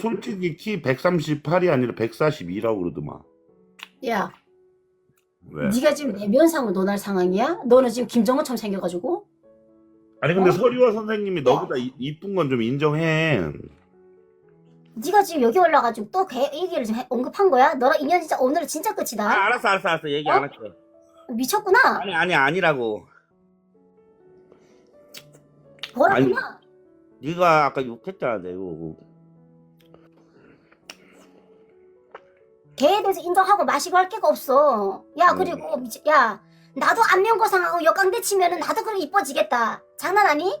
솔직히 키 138이 아니라 142라고 그러더만. 야, 왜? 네가 지금 내면상으로 논할 상황이야? 너는 지금 김정은처럼 생겨가지고 아니 근데 어? 서리화 선생님이 너보다 이- 이쁜 건 좀 인정해. 네가 지금 여기 올라가지고 또 걔 얘기를 좀 해- 언급한 거야? 너랑 인연 진짜 오늘은 진짜 아, 끝이다. 알았어 알았어 알았어 얘기 안 할게. 미쳤구나. 아니 아니 아니라고. 뭐라구나. 네가 아까 욕했잖아 내가. 걔에 대해서 인정하고 마시고 할 게가 없어. 야 음. 그리고 미치- 야 나도 안면거상하고 역강대 치면은 나도 그럼 이뻐지겠다. 장난하니?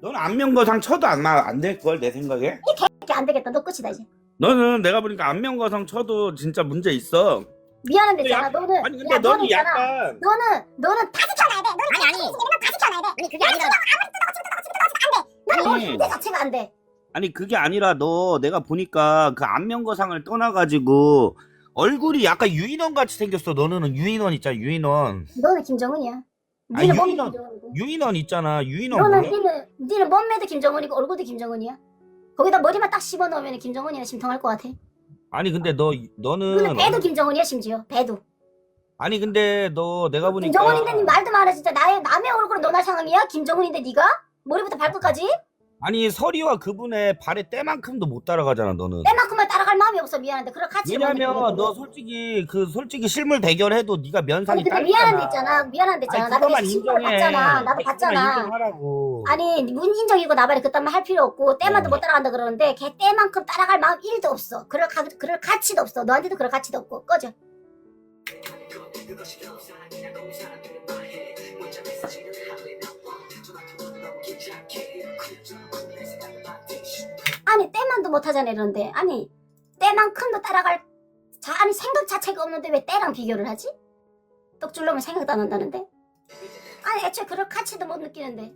넌 안면거상 쳐도 안될 걸 내 생각에. 이게 안 되겠다. 너 끝이다 이제. 너는 내가 보니까 안면거상 쳐도 진짜 문제 있어. 미안한데 근데 있잖아. 약- 너는 아니 근데 야, 너는 있잖아. 약간 너는 너는 다 지켜놔야 돼. 너는 아니 아니 다 지켜놔야 돼 아니 그게 아니라 너는 너 아니. 존재 자체가 안 돼. 아니 그게 아니라 너 내가 보니까 그 안면거상을 떠나가지고 얼굴이 약간 유인원 같이 생겼어. 너는 유인원 있잖아 유인원. 너는 김정은이야. 아, 니는 몸이 유인원. 김정은이고. 유인원 있잖아 유인원 너는 몰라? 니는 니는 몸매도 김정은이고 얼굴도 김정은이야. 거기다 머리만 딱 씹어 넣으면 김정은이라 심통할 것 같아. 아니 근데 너 너는 너는 배도 김정은이야 심지어 배도. 아니 근데 너 내가 보니까 김정은인데 니 말도 말아 진짜 나의 남의 얼굴을 너날 상황이야? 김정은인데 네가 머리부터 발끝까지 아니 서리와 그분의 발의 때만큼도 못 따라가잖아 너는. 때만큼만 따라갈 마음이 없어. 미안한데. 그럴 가치 왜냐면 너 솔직히 그 솔직히 실물 대결해도 네가 면상이 아니 근데. 미안한데 있잖아. 미안한데 있잖아. 나도 그 신고를 인정해. 봤잖아. 나도 봤잖아. 인정하라고. 아니 문 인정이고 나발이 그딴 말 할 필요 없고 때만도 어. 못 따라간다 그러는데 걔 때만큼 따라갈 마음 1도 없어. 그럴, 가, 그럴 가치도 없어. 너한테도 그럴 가치도 없고. 꺼져 아니 때만도 못하잖아 이러는데. 아니 때만큼도 따라갈 자 아니 생각 자체가 없는데 왜 때랑 비교를 하지? 떡줄로면 생각도 안 한다는데? 아니 애초에 그럴 가치도 못 느끼는데